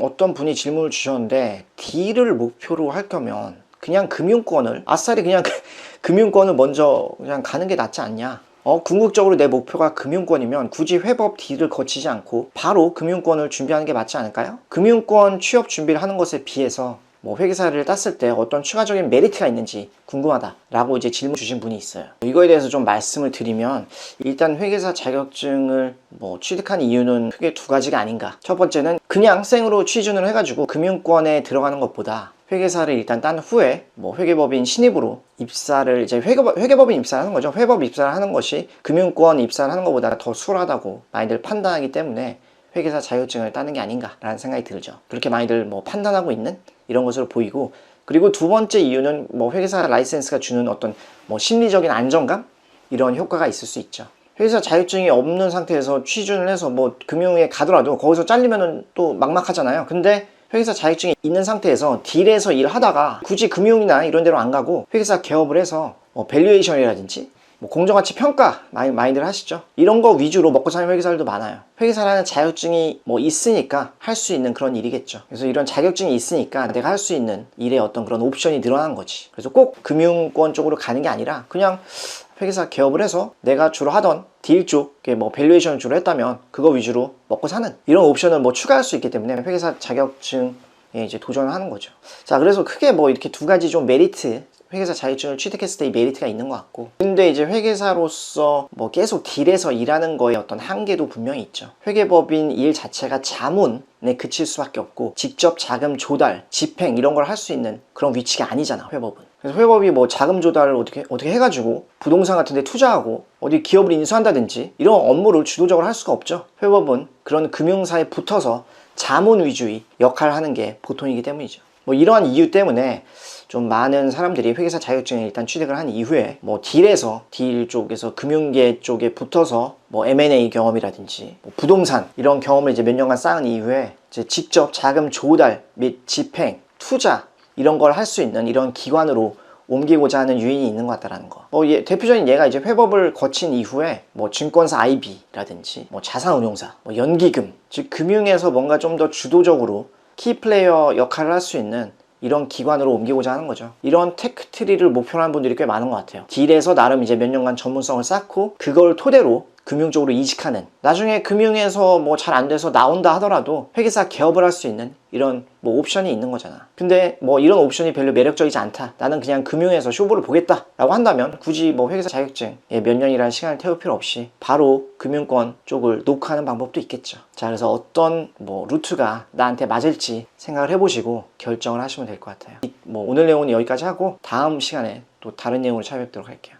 어떤 분이 질문을 주셨는데 D를 목표로 할 거면 그냥 금융권을 아싸리 그냥 그- 금융권을 먼저 그냥 가는 게 낫지 않냐? 어, 궁극적으로 내 목표가 금융권이면 굳이 회법 D를 거치지 않고 바로 금융권을 준비하는 게 맞지 않을까요? 금융권 취업 준비를 하는 것에 비해서 뭐 회계사를 땄을 때 어떤 추가적인 메리트가 있는지 궁금하다라고 이제 질문 주신 분이 있어요. 이거에 대해서 좀 말씀을 드리면 일단 회계사 자격증을 뭐 취득한 이유는 크게 두 가지가 아닌가. 첫 번째는 그냥 생으로 취준을 해가지고 금융권에 들어가는 것보다 회계사를 일단 딴 후에 뭐 회계법인 신입으로 입사를 이제 회계법, 회계법인 입사를 하는 거죠. 회법 입사를 하는 것이 금융권 입사를 하는 것보다 더 수월하다고 많이들 판단하기 때문에 회계사 자격증을 따는 게 아닌가라는 생각이 들죠. 그렇게 많이들 뭐 판단하고 있는 이런 것으로 보이고 그리고 두 번째 이유는 뭐 회계사 라이센스가 주는 어떤 뭐 심리적인 안정감 이런 효과가 있을 수 있죠. 회사 자격증이 없는 상태에서 취준을 해서 뭐 금융에 가더라도 거기서 잘리면은 또 막막하잖아요. 근데 회계사 자격증이 있는 상태에서 딜에서 일을 하다가 굳이 금융이나 이런 데로 안 가고 회계사 개업을 해서 뭐 밸류에이션이라든지 뭐 공정가치 평가 많이 많이들 하시죠. 이런 거 위주로 먹고 사는 회계사들도 많아요. 회계사라는 자격증이 뭐 있으니까 할 수 있는 그런 일이겠죠. 그래서 이런 자격증이 있으니까 내가 할 수 있는 일의 어떤 그런 옵션이 늘어난 거지. 그래서 꼭 금융권 쪽으로 가는 게 아니라 그냥 회계사 개업을 해서 내가 주로 하던 딜 쪽에 뭐 밸류에이션을 주로 했다면 그거 위주로 먹고 사는 이런 옵션을 뭐 추가할 수 있기 때문에 회계사 자격증에 이제 도전을 하는 거죠. 자, 그래서 크게 뭐 이렇게 두 가지 좀 메리트 회계사 자격증을 취득했을 때 이 메리트가 있는 것 같고. 근데 이제 회계사로서 뭐 계속 딜에서 일하는 거에 어떤 한계도 분명히 있죠. 회계법인 일 자체가 자문에 그칠 수밖에 없고 직접 자금 조달, 집행 이런 걸 할 수 있는 그런 위치가 아니잖아 회법은. 그래서 회법이 뭐 자금 조달을 어떻게 어떻게 해가지고 부동산 같은 데 투자하고 어디 기업을 인수한다든지 이런 업무를 주도적으로 할 수가 없죠. 회법은 그런 금융사에 붙어서 자문 위주의 역할을 하는 게 보통이기 때문이죠 뭐 이러한 이유 때문에 좀 많은 사람들이 회계사 자격증을 일단 취득을 한 이후에 뭐 딜에서 딜 쪽에서 금융계 쪽에 붙어서 뭐 M&A 경험이라든지 뭐 부동산 이런 경험을 이제 몇 년간 쌓은 이후에 이제 직접 자금 조달 및 집행, 투자 이런 걸 할 수 있는 이런 기관으로 옮기고자 하는 유인이 있는 것 같다라는 거. 뭐 예, 대표적인 예가 이제 회법을 거친 이후에 뭐 증권사 IB라든지 뭐 자산운용사, 뭐 연기금, 즉 금융에서 뭔가 좀 더 주도적으로 키플레이어 역할을 할 수 있는 이런 기관으로 옮기고자 하는 거죠. 이런 테크 트리를 목표로 하는 분들이 꽤 많은 것 같아요. 딜에서 나름 이제 몇 년간 전문성을 쌓고 그걸 토대로 금융 쪽으로 이직하는 나중에 금융에서 뭐 잘 안 돼서 나온다 하더라도 회계사 개업을 할 수 있는 이런 뭐 옵션이 있는 거잖아. 근데 뭐 이런 옵션이 별로 매력적이지 않다. 나는 그냥 금융에서 쇼부를 보겠다 라고 한다면 굳이 뭐 회계사 자격증에 몇 년이라는 시간을 태울 필요 없이 바로 금융권 쪽을 녹화하는 방법도 있겠죠. 자, 그래서 어떤 뭐 루트가 나한테 맞을지 생각을 해보시고 결정을 하시면 될 것 같아요. 이- 뭐 오늘 내용은 여기까지 하고 다음 시간에 또 다른 내용으로 찾아뵙도록 할게요.